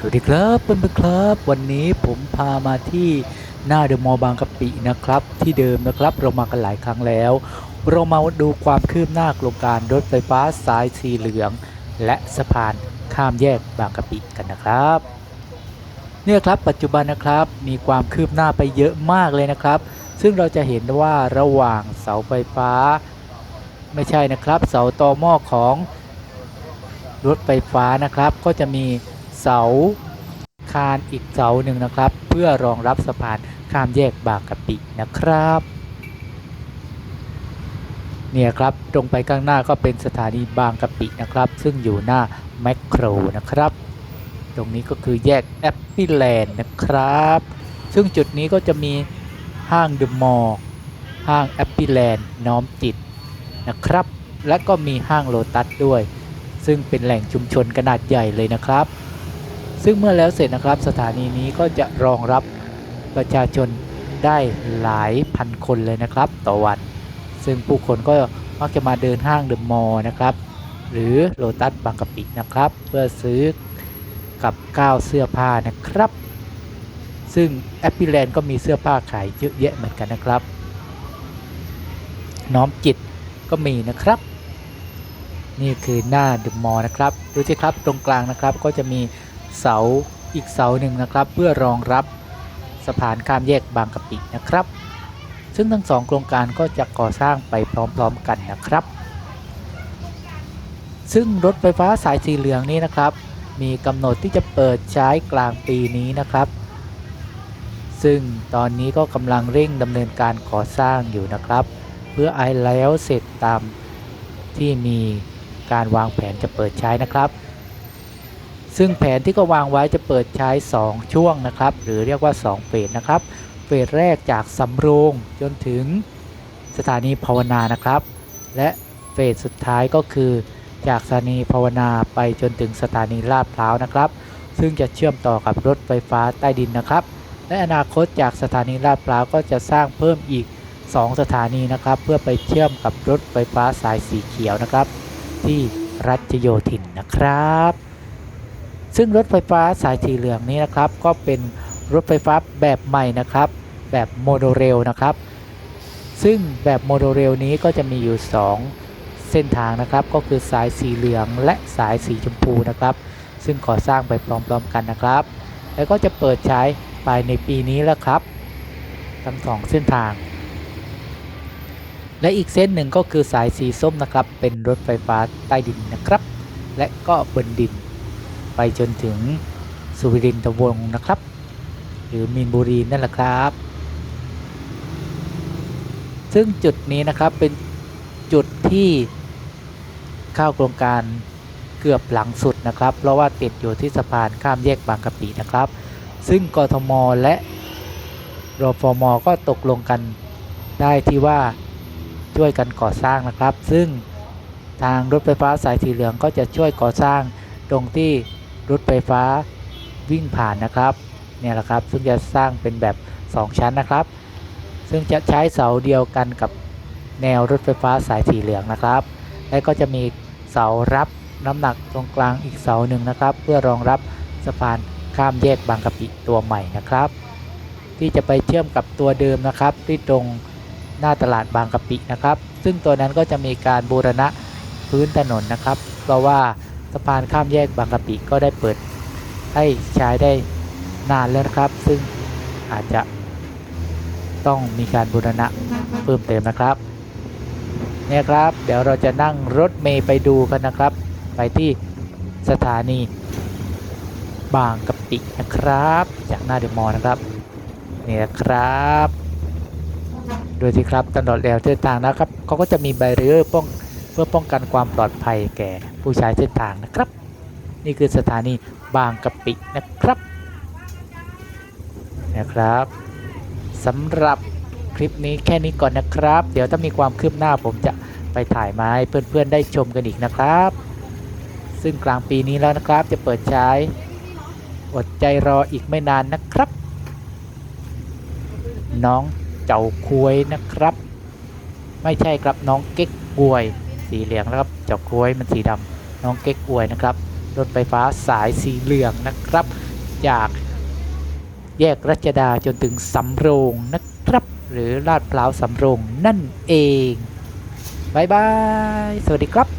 สวัสดีครับเพื่อนๆครับ วันนี้ผมพามาที่หน้าเดอะมอลล์บางกะปินะครับ ที่เดิมนะครับเรามากันหลายครั้งแล้ว เรามาดูความคืบหน้าโครงการรถไฟฟ้าสายสีเหลือง และสะพานข้ามแยกบางกะปิกันนะครับ เนี่ยครับปัจจุบันนะครับมีความคืบหน้าไปเยอะมากเลยนะครับ ซึ่งเราจะเห็นว่าระหว่างเสาไฟฟ้า ไม่ใช่นะครับ เสาตอหม้อของรถไฟฟ้านะครับก็จะมี เสาคานอีกเสาหนึ่งนะครับ เพื่อรองรับสะพานข้ามแยกบางกะปินะครับ เนี่ยครับตรงไปข้างหน้าก็เป็นสถานีบางกะปินะครับ ซึ่งอยู่หน้าแมคโครนะครับ ตรงนี้ก็คือแยกแอปปี้แลนด์นะครับ ซึ่งจุดนี้ก็จะมีห้างเดอะมอลล์ห้างแอปปี้แลนด์น้อมจิตนะครับ และก็มีห้างโลตัสด้วย ซึ่งเป็นแหล่งชุมชนขนาดใหญ่เลยนะครับ ซึ่งเมื่อแล้วเสร็จนะครับ สถานีนี้ก็จะรองรับประชาชนได้หลายพันคนเลยนะครับ ต่อวัน ซึ่งผู้คนก็มักจะมาเดินห้างเดอะมอลล์นะครับ หรือโลตัสบางกะปินะครับ เพื่อซื้อกับก้าวเสื้อผ้านะครับ ซึ่งแอปเปิลแลนด์ก็มีเสื้อผ้าขายเยอะแยะเหมือนกันนะครับ น้อมจิตก็มีนะครับ นี่คือหน้าเดอะมอลล์นะครับ ดูสิครับตรงกลางนะครับก็จะมี เสาอีกเสาหนึ่งนะครับ เพื่อรองรับสะพานข้ามแยกบางกะปินะครับ ซึ่งทั้งสองโครงการก็จะก่อสร้างไปพร้อมๆกันนะครับ ซึ่งรถไฟฟ้าสายสีเหลืองนี้นะครับ มีกำหนดที่จะเปิดใช้กลางปีนี้นะครับ ซึ่งตอนนี้ก็กำลังเร่งดำเนินการก่อสร้างอยู่นะครับ เพื่อไอแล้วเสร็จตามที่มีการวางแผนจะเปิดใช้นะครับ ซึ่งแผนที่ก็วางไว้จะเปิดใช้ 2 ช่วงนะครับ หรือเรียกว่า 2 เฟสนะครับ เฟสแรกจากสำโรงจนถึงสถานีภาวนานะครับ และเฟสสุดท้ายก็คือ จากสถานีภาวนาไปจนถึงสถานีลาดพร้าวนะครับ ซึ่งจะเชื่อมต่อกับรถไฟฟ้าใต้ดินนะครับ และอนาคตจากสถานีลาดพร้าวก็จะสร้างเพิ่มอีก 2 สถานีนะครับ เพื่อไปเชื่อมกับรถไฟฟ้าสายสีเขียวนะครับ ที่รัชโยธินนะครับ ซึ่งรถไฟฟ้าสายสีเหลืองนี้นะครับ ก็เป็นรถไฟฟ้าแบบใหม่นะครับ แบบโมโนเรลนะครับ ซึ่งแบบโมโนเรลนี้ก็จะมีอยู่ 2 เส้นทางนะครับ ก็คือสายสีเหลืองและสายสีชมพูนะครับ ซึ่งก่อสร้างไปพร้อมๆกันนะครับ แล้วก็จะเปิดใช้ภายในปีนี้แล้วครับทั้งสองเส้นทาง และอีกเส้นหนึ่งก็คือสายสีส้มนะครับ เป็นรถไฟฟ้าใต้ดินนะครับ และก็บนดิน ไปจนถึงสุวิรินทวงศ์นะครับ หรือมีนบุรีนั่นแหละครับ ซึ่งจุดนี้นะครับเป็นจุดที่เข้าโครงการเกือบหลังสุดนะครับ เพราะว่าติดอยู่ที่สะพานข้ามแยกบางกะปินะครับ ซึ่งกทมและรฟมก็ตกลงกันได้ที่ว่าช่วยกันก่อสร้างนะครับ ซึ่งทางรถไฟฟ้าสายสีเหลืองก็จะช่วยก่อสร้างตรงที่ รถไฟฟ้าวิ่งผ่านนะครับเนี่ยแหละครับ ซึ่งจะสร้างเป็นแบบ 2 ชั้นนะครับ ซึ่งจะใช้เสาเดียวกันกับแนวรถไฟฟ้าสายสีเหลืองนะครับ และก็จะมีเสารับน้ำหนักตรงกลางอีกเสาหนึ่งนะครับ เพื่อรองรับสะพานข้ามแยกบางกะปิตัวใหม่นะครับ ที่จะไปเชื่อมกับตัวเดิมนะครับ ที่ตรงหน้าตลาดบางกะปินะครับ ซึ่งตัวนั้นก็จะมีการบูรณะพื้นถนนนะครับ เพราะว่า สะพานข้ามแยกบางกะปิก็ได้เปิดให้ใช้ได้นานแล้วนะครับ ซึ่งอาจจะต้องมีการบูรณะเพิ่มเติมนะครับเนี่ยครับเดี๋ยวเราจะนั่งรถเมย์ไปดูกันนะครับ ไปที่สถานีบางกะปินะครับ จากหน้าเดมอลนะครับนี่นะครับดูสิครับตลอดแนวเส้นทางนะครับเขาก็จะมีใบเรือป้อง พื่อป้องกันความปลอดภัยแก่ผู้ใช้เส้นทางนะครับ นี่คือสถานีบางกะปินะครับนะครับสำหรับคลิปนี้แค่นี้ก่อนนะครับ เดี๋ยวถ้ามีความคืบหน้าผมจะไปถ่ายมาให้เพื่อนๆได้ชมกันอีกนะครับ ซึ่งกลางปีนี้แล้วนะครับจะเปิดใช้อดใจรออีกไม่นานนะครับ น้องเจ้าควยนะครับ ไม่ใช่ครับน้องเก๊กอวย สีเหลืองนะครับจอกกล้วยมันสีดำน้องเก๊กอวยนะครับรถไฟฟ้าสายสีเหลืองนะครับ จากแยกรัชดาจนถึงสำโรงนะครับ หรือลาดพร้าวสำโรงนั่นเองบายบาย สวัสดีครับ